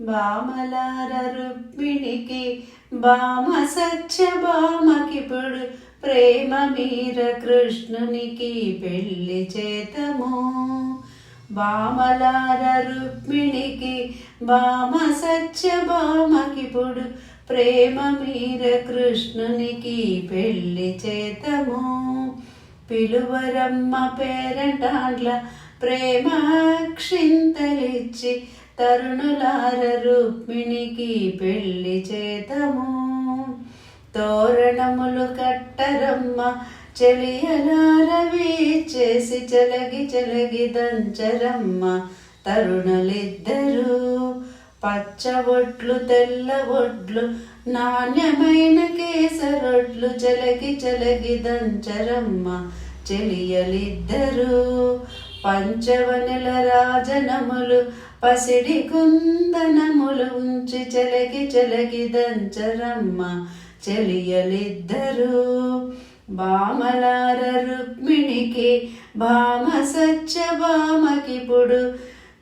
బామలార రుక్మిణికి బామ సత్య బామకిపుడు ప్రేమ మీర కృష్ణునికి పెళ్ళి చేతము. బామలార రుక్మిణికి బామ సత్య బామకిపుడు ప్రేమ మీర కృష్ణునికి పెళ్ళి చేతము. పిలువరమ్మ పేరంటాండ్ల ప్రేమ క్షింతలిచ్చి తరుణులార రుక్మిణికి పెళ్ళి చేతము. తోరణములు కట్టరమ్మ చెలియలార చేసి చెలగి చెలగి దంచరమ్మ తరుణులిద్దరూ. పచ్చబొట్లు తెల్ల ఒడ్లు నాణ్యమైన కేసరొడ్లు చెలగి చెలగి దంచరమ్మ చెలియలిద్దరూ. పంచవనుల రాజనములు పసిడి కుందనములు ఉంచి చెలగి చెలగి దంచరమ్మ చెలియలిద్దరు. బామలార రుక్మిణికి భామ సత్య భామకిప్పుడు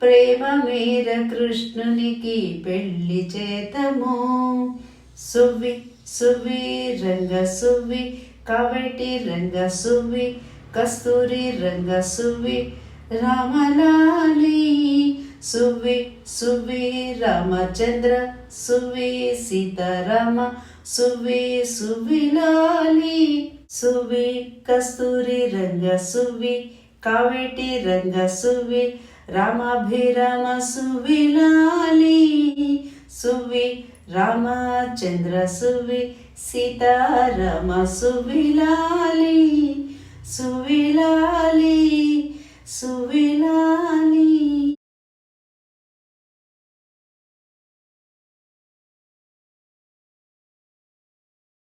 ప్రేమ మీర కృష్ణునికి పెళ్ళి చేతము. సువి సువి రంగ సువి కవటి రంగ సువి కస్తూరి రంగ సువి రామలాలి సువి సువి రామచంద్ర సువి సీతారామ సువి సువిలాలి సువి కస్తూరి రంగ సువి కావేటి రంగ సువి రామాభిరామ సువిలాలి సువి రామచంద్ర సువి సీతారామ సువిలాలి సువిలాలి